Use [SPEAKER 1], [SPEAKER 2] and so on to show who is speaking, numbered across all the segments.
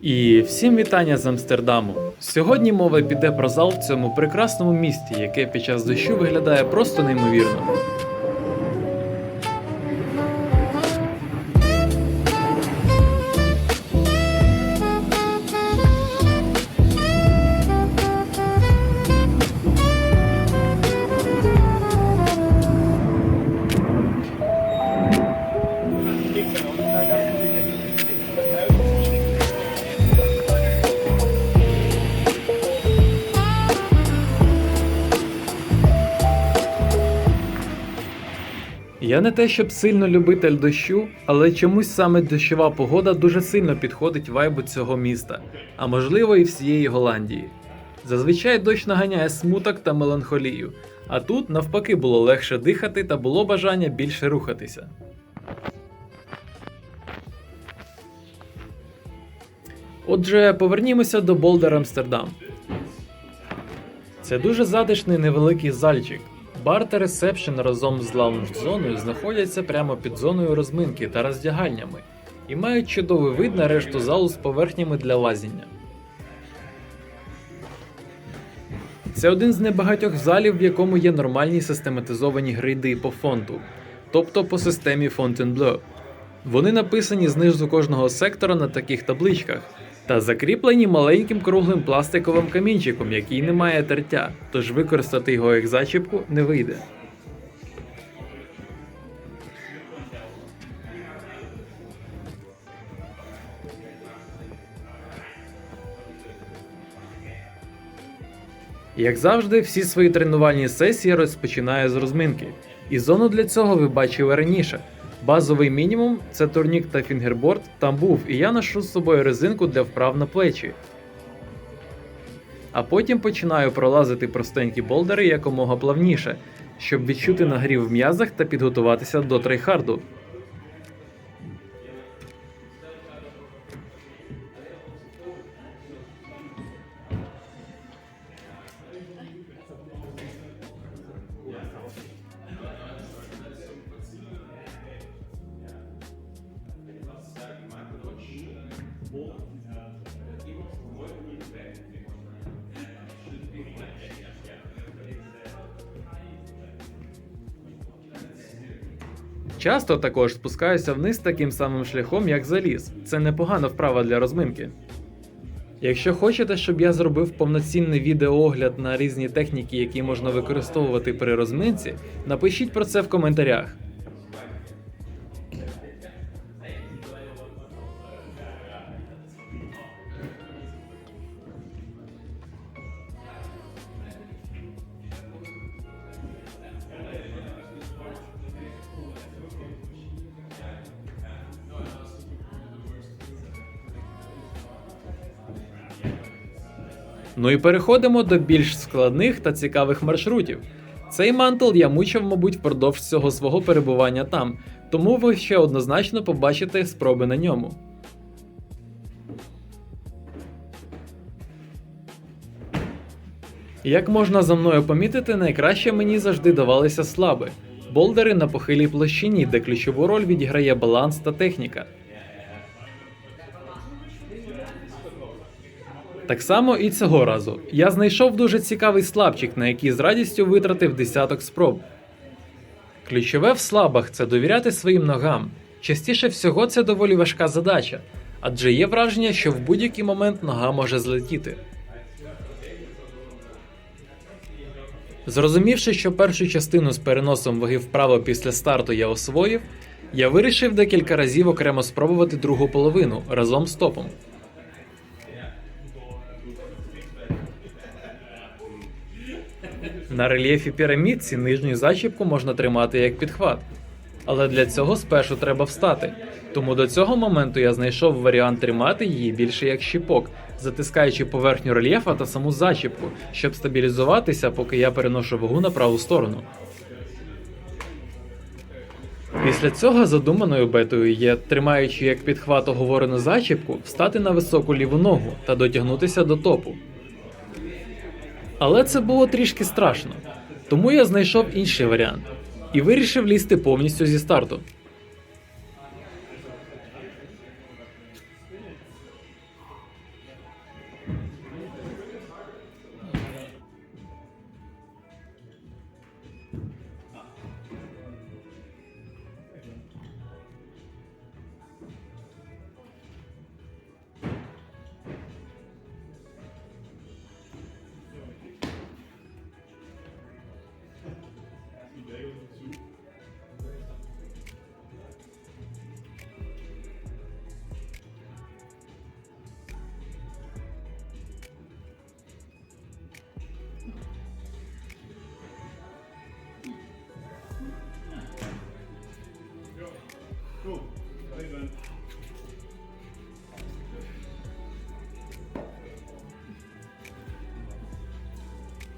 [SPEAKER 1] І всім вітання з Амстердаму. Сьогодні мова піде про зал в цьому прекрасному місті, яке під час дощу виглядає просто неймовірно. Я не те, щоб сильно любитель дощу, але чомусь саме дощова погода дуже сильно підходить вайбу цього міста, а можливо і всієї Голландії. Зазвичай дощ наганяє смуток та меланхолію, а тут навпаки було легше дихати та було бажання більше рухатися. Отже, повернімося до Болдер Амстердам. Це дуже затишний невеликий зальчик. Бар та ресепшн разом з лаунж-зоною знаходяться прямо під зоною розминки та роздягальнями і мають чудовий вид на решту залу з поверхнями для лазіння. Це один з небагатьох залів, в якому є нормальні систематизовані грейди по фонту, тобто по системі Fontainebleau. Вони написані знизу кожного сектора на таких табличках та закріплені маленьким круглим пластиковим камінчиком, який не має тертя, тож використати його як зачіпку не вийде. Як завжди, всі свої тренувальні сесії розпочинаю з розминки, і зону для цього ви бачили раніше. Базовий мінімум це турнік та фінгерборд там був, і я ношу з собою резинку для вправ на плечі. А потім починаю пролазити простенькі болдери якомога плавніше, щоб відчути нагрів в м'язах та підготуватися до трейхарду. Часто також спускаюся вниз таким самим шляхом, як заліз. Це непогана вправа для розминки. Якщо хочете, щоб я зробив повноцінний відеоогляд на різні техніки, які можна використовувати при розминці, напишіть про це в коментарях. Ну і переходимо до більш складних та цікавих маршрутів. Цей мантл я мучив, мабуть, впродовж всього свого перебування там, тому ви ще однозначно побачите спроби на ньому. Як можна за мною помітити, найкраще мені завжди давалися слаби болдери на похилій площині, де ключову роль відіграє баланс та техніка. Так само і цього разу. Я знайшов дуже цікавий слабчик, на який з радістю витратив десяток спроб. Ключове в слабах це довіряти своїм ногам. Частіше всього це доволі важка задача, адже є враження, що в будь-який момент нога може злетіти. Зрозумівши, що першу частину з переносом ваги вправо після старту я освоїв, я вирішив декілька разів окремо спробувати другу половину разом з топом. На рельєфі пірамідці нижню зачіпку можна тримати як підхват. Але для цього спершу треба встати. Тому до цього моменту я знайшов варіант тримати її більше як щіпок, затискаючи поверхню рельєфа та саму зачіпку, щоб стабілізуватися, поки я переношу вагу на праву сторону. Після цього задуманою бетою є, тримаючи як підхват оговорену зачіпку, встати на високу ліву ногу та дотягнутися до топу. Але це було трішки страшно, тому я знайшов інший варіант і вирішив лізти повністю зі старту.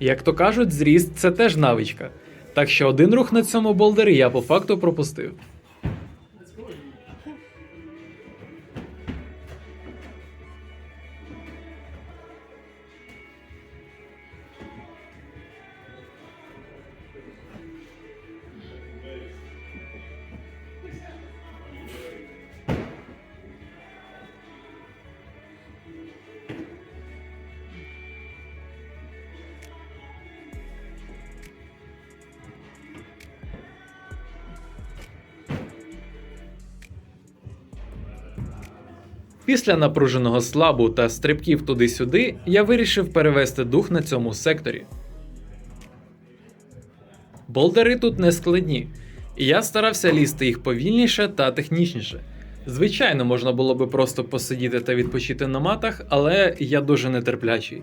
[SPEAKER 1] Як то кажуть, зріст це теж навичка. Так що один рух на цьому болдері я по факту пропустив. Після напруженого слабу та стрибків туди-сюди я вирішив перевести дух на цьому секторі. Болдери тут не складні, і я старався лізти їх повільніше та технічніше. Звичайно, можна було би просто посидіти та відпочити на матах, але я дуже нетерплячий.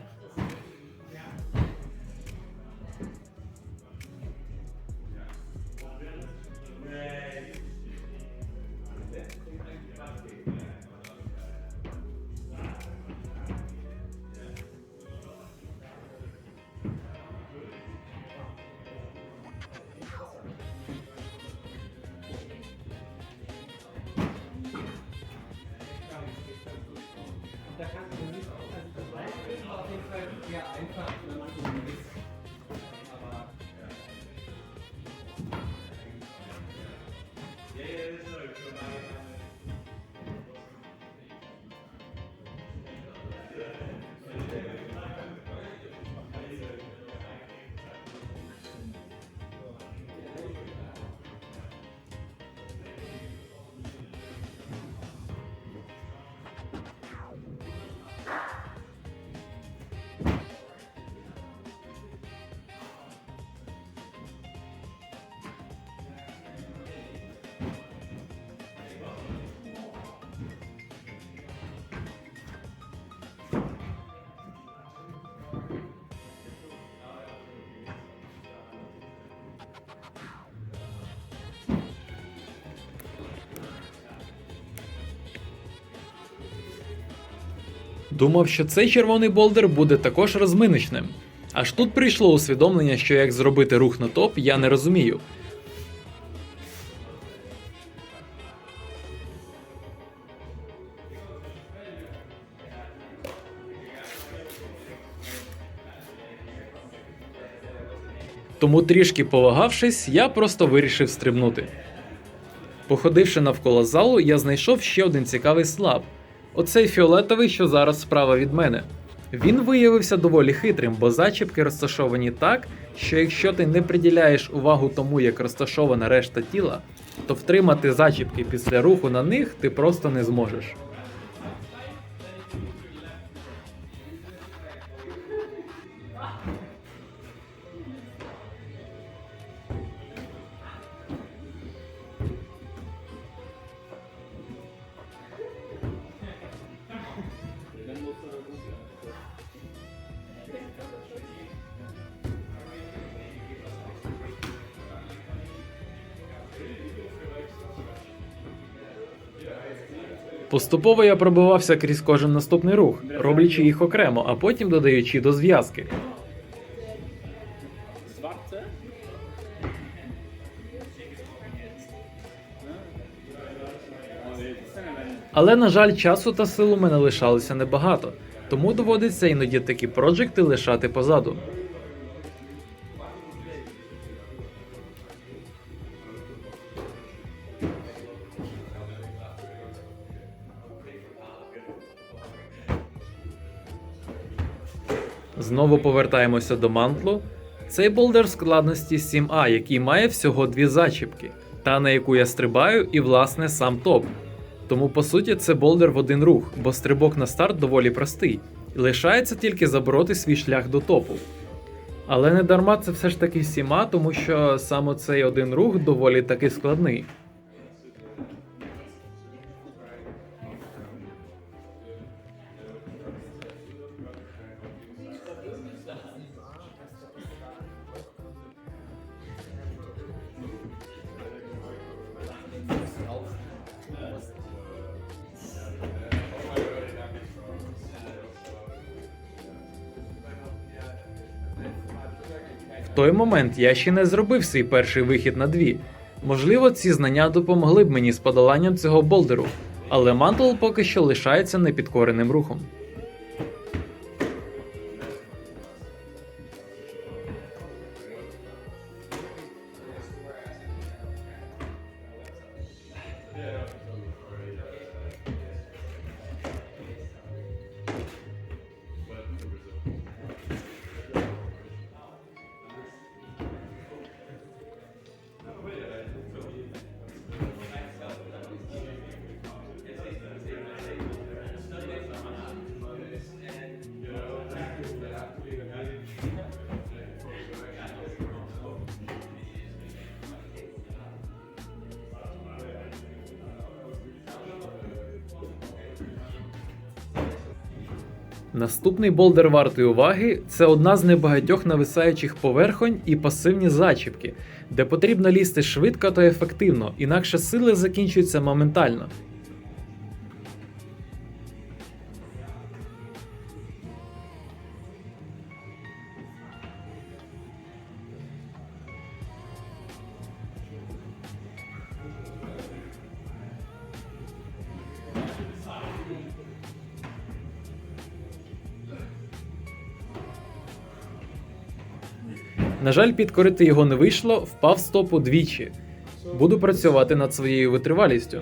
[SPEAKER 1] Думав, що цей червоний болдер буде також розминочним. Аж тут прийшло усвідомлення, що як зробити рух на топ, я не розумію. Тому трішки повагавшись, я просто вирішив стрибнути. Походивши навколо залу, я знайшов ще один цікавий слаб. Оцей фіолетовий, що зараз справа від мене. Він виявився доволі хитрим, бо зачіпки розташовані так, що якщо ти не приділяєш увагу тому, як розташована решта тіла, то втримати зачіпки після руху на них ти просто не зможеш. Поступово я пробивався крізь кожен наступний рух, роблячи їх окремо, а потім додаючи до зв'язки. Але, на жаль, часу та сил у мене лишалося небагато, тому доводиться іноді такі проджекти лишати позаду. Знову повертаємося до мантлу. Цей болдер складності 7А, який має всього дві зачіпки, та на яку я стрибаю, і власне сам топ. Тому по суті це болдер в один рух, бо стрибок на старт доволі простий, і лишається тільки забороти свій шлях до топу. Але не дарма це все ж таки 7А, тому що саме цей один рух доволі таки складний. Той момент я ще не зробив свій перший вихід на дві. Можливо, ці знання допомогли б мені з подоланням цього болдеру, але мантл поки що лишається непідкореним рухом. Наступний болдер вартої уваги це одна з небагатьох нависаючих поверхонь і пасивні зачіпки, де потрібно лізти швидко та ефективно, інакше сили закінчуються моментально. На жаль, підкорити його не вийшло, впав стопу двічі. Буду працювати над своєю витривалістю.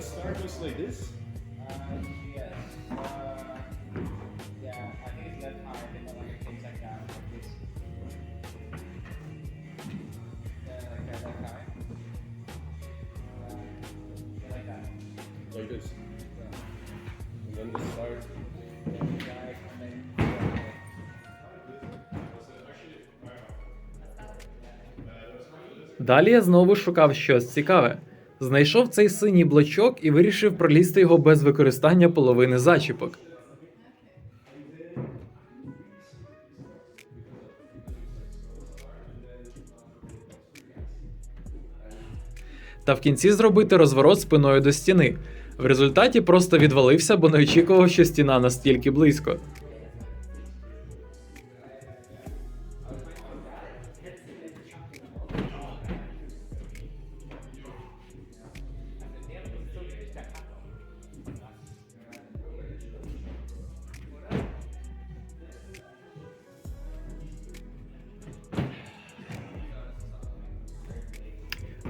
[SPEAKER 1] Далі я знову шукав щось цікаве. Знайшов цей синій блочок і вирішив пролізти його без використання половини зачіпок. Та в кінці зробити розворот спиною до стіни. В результаті просто відвалився, бо не очікував, що стіна настільки близько.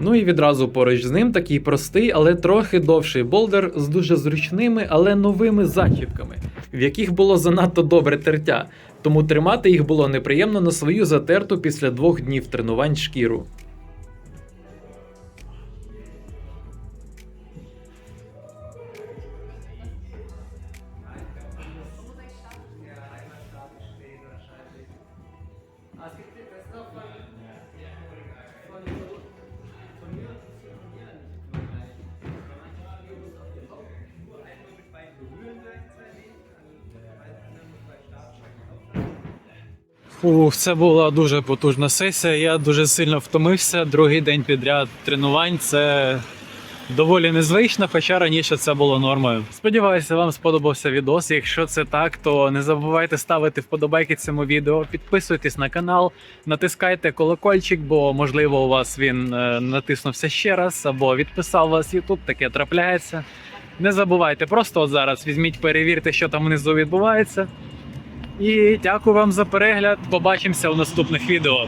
[SPEAKER 1] Ну і відразу поруч з ним такий простий, але трохи довший болдер з дуже зручними, але новими зачіпками, в яких було занадто добре тертя, тому тримати їх було неприємно на свою затерту після двох днів тренувань шкіру.
[SPEAKER 2] Ух, це була дуже потужна сесія. Я дуже сильно втомився. Другий день підряд тренувань. Це доволі незвично, хоча раніше це було нормою. Сподіваюся, вам сподобався відос. Якщо це так, то не забувайте ставити вподобайки цьому відео, підписуйтесь на канал, натискайте колокольчик, бо можливо у вас він е, натиснувся ще раз або відписав вас YouTube, таке трапляється. Не забувайте, просто от зараз візьміть, перевірте, що там внизу відбувається. І дякую вам за перегляд. Побачимося у наступних відео.